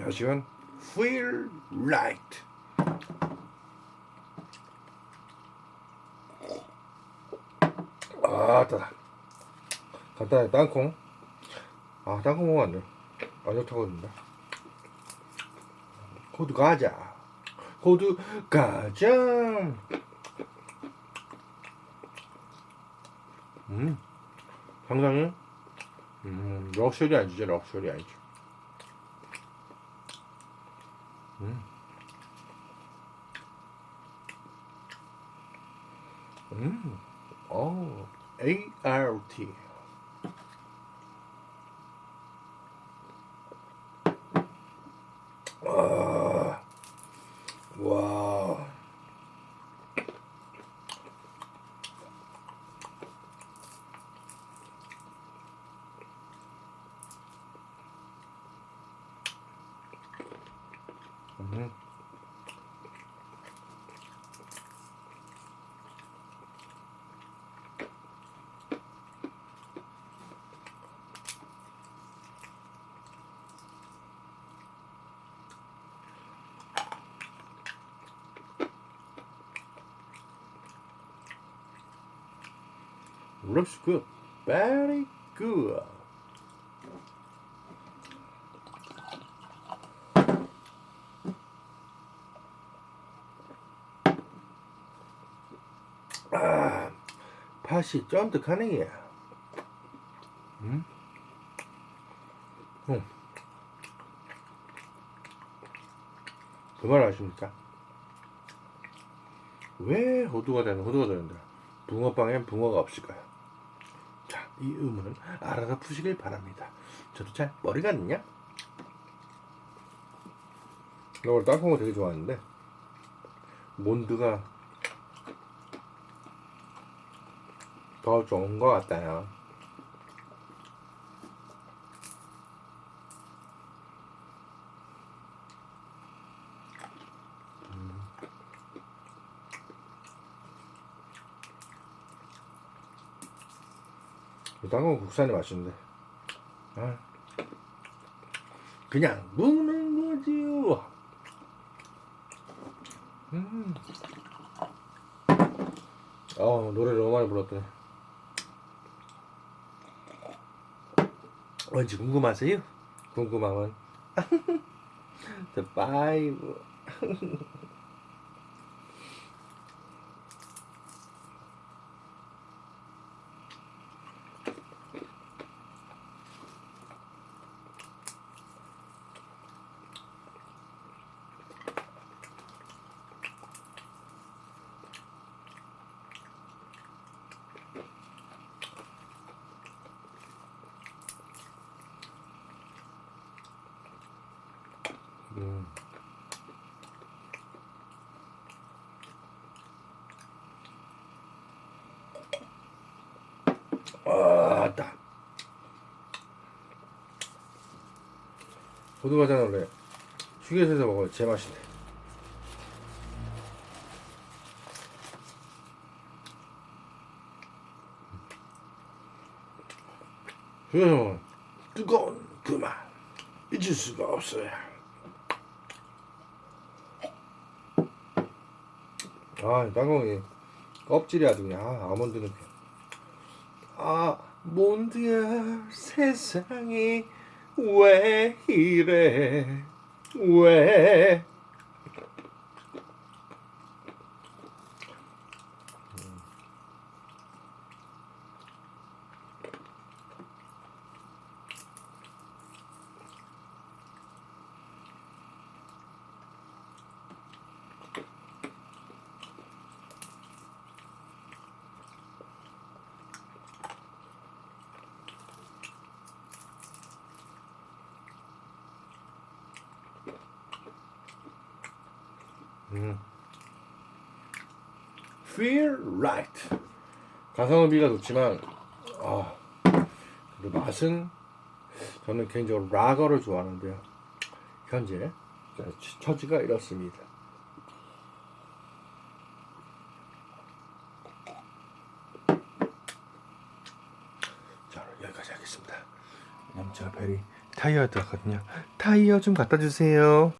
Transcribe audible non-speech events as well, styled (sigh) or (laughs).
야식은 Feel Right. 아, 따다. 간단하게 땅콩. 아, 땅콩 먹으면 안 돼. 안 좋다거든요. 호두 과자. 호두 과자. 음, 상당히 음, 럭셔리 아니죠, 럭셔리 아니 죠. 음. 음, 어, ART. 아, 음. Looks good. Very good. 아, 팥이 쫀득하네. 음? 음. 그말 아십니까? 왜 호두가 되는 호두가 되는데 붕어빵엔 붕어가 없을까요? 자, 이 의문은 알아서 푸시길 바랍니다. 저도 잘 머리가 안 나냐? 나 원래 땅콩을 되게 좋아하는데 몬드가 더 좋은 것 같아요. 음. 땅콩 국산이 맛있는데 아, 그냥 먹는 거지요. 음. 어 노래 너무 많이 불렀더니 뭔지 궁금하세요? 궁금하면 (laughs) The Five (laughs) 아따 호두과자는 원래. 휴게소에서 먹어야 제맛이네. 휴게소 뜨거운 그맛. 잊을 수가 없어요. 아, 땅콩이 껍질이 아주 그냥 아, 아몬드 느낌. 아, 몬드야 세상이 왜 이래? 왜? 음. Feel right. 가성비가 좋지만 아, 그래도 맛은 저는 개인적으로 라거를 좋아하는데요. 현재 처지가 이렇습니다. 자, 여기까지 하겠습니다. 남자 베리 타이어 들었거든요. 타이어 좀 갖다 주세요.